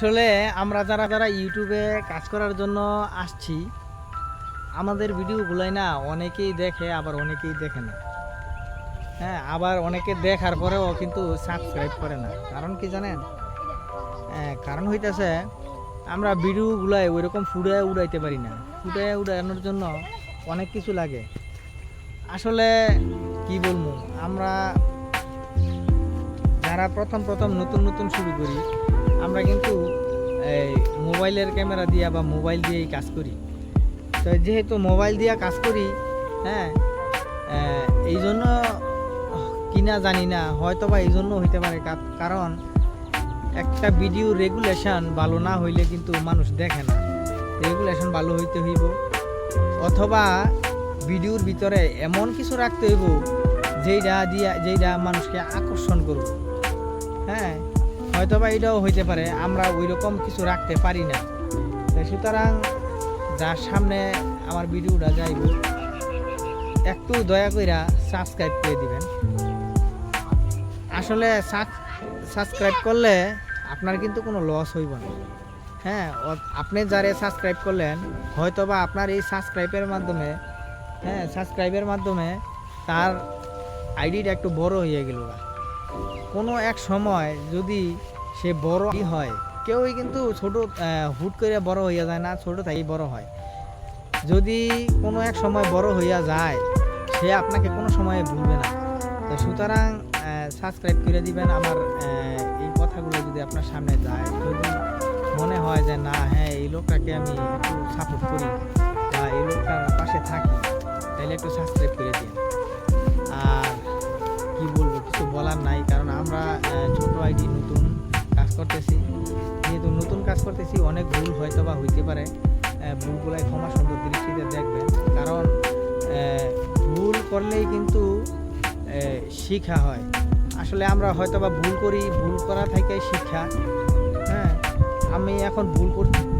আসলে আমরা যারা যারা ইউটিউবে কাজ করার জন্য আসছি আমাদের ভিডিওগুলাই না অনেকেই দেখে আবার অনেকেই দেখে না। হ্যাঁ আবার অনেকে দেখার পরেও কিন্তু সাবস্ক্রাইব করে না। কারণ কি জানেন? হ্যাঁ, কারণ হইতেছে আমরা ভিডিওগুলাই ওই রকম ফুড়ে উড়াইতে পারি না। ফুটে উড়ানোর জন্য অনেক কিছু লাগে। আসলে কি বলব? আমরা যারা প্রথম প্রথম নতুন নতুন শুরু করি আমরা কিন্তু এই মোবাইলের ক্যামেরা দিয়ে বা মোবাইল দিয়েই কাজ করি। তো যেহেতু মোবাইল দিয়ে কাজ করি হ্যাঁ এই জন্য কিনা জানি না হয়তো বা এই জন্য হইতে পারে। কারণ একটা ভিডিও রেগুলেশন ভালো না হইলে কিন্তু মানুষ দেখে না। রেগুলেশন ভালো হইতে হইব। অথবা ভিডিওর ভিতরে এমন কিছু রাখতে হইব যেইটা দিয়া যেইটা মানুষকে আকর্ষণ করব। হ্যাঁ হয়তো বা এটাও হইতে পারে, আমরা ওই রকম কিছু রাখতে পারি না। সুতরাং যার সামনে আমার ভিডিওটা যাইব, একটু দয়া কইরা সাবস্ক্রাইব করে দিবেন। আসলে সাবস্ক্রাইব করলে আপনার কিন্তু কোনো লস হইব না। হ্যাঁ আপনি যারে সাবস্ক্রাইব করলেন হয়তো বা আপনার এই সাবস্ক্রাইবের মাধ্যমে হ্যাঁ সাবস্ক্রাইবের মাধ্যমে তার আইডিটা একটু বড় হয়ে গেল কোনো এক সময় যদি সে বড় হয় কেউই কিন্তু ছোট হুট করে বড় হইয়া যায় না, ছোট থেকেই বড় হয়। যদি কোনো এক সময় বড় হইয়া যায়, সে আপনাকে কোনো সময় ভুলবে না। তো সুতরাং সাবস্ক্রাইব করে দিবেন আমার এই কথাগুলো যদি আপনার সামনে যায়। যদি মনে হয় যে না হ্যাঁ এই লোকটাকে আমি একটু সাপোর্ট করি বা এই লোকটার পাশে থাকি, তাহলে একটু সাবস্ক্রাইব করে দিন। আইডি নতুন কাজ করতেছি। যেহেতু নতুন কাজ করতেছি, অনেক ভুল হয়তো বা হইতে পারে। ভুলগুলাই ক্ষমা সুন্দর দৃষ্টিতে দেখবেন। কারণ ভুল করলেই কিন্তু শিক্ষা হয়। আসলে আমরা হয়তো বা ভুল করি, ভুল করা থেকে শিক্ষা। হ্যাঁ আমি এখন ভুল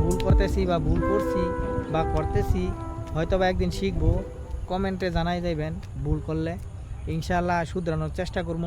ভুল করতেছি বা ভুল করছি বা করতেছি হয়তো বা একদিন শিখব। কমেন্টে জানাই যাইবেন ভুল করলে। ইনশাল্লাহ শুধরানোর চেষ্টা করব।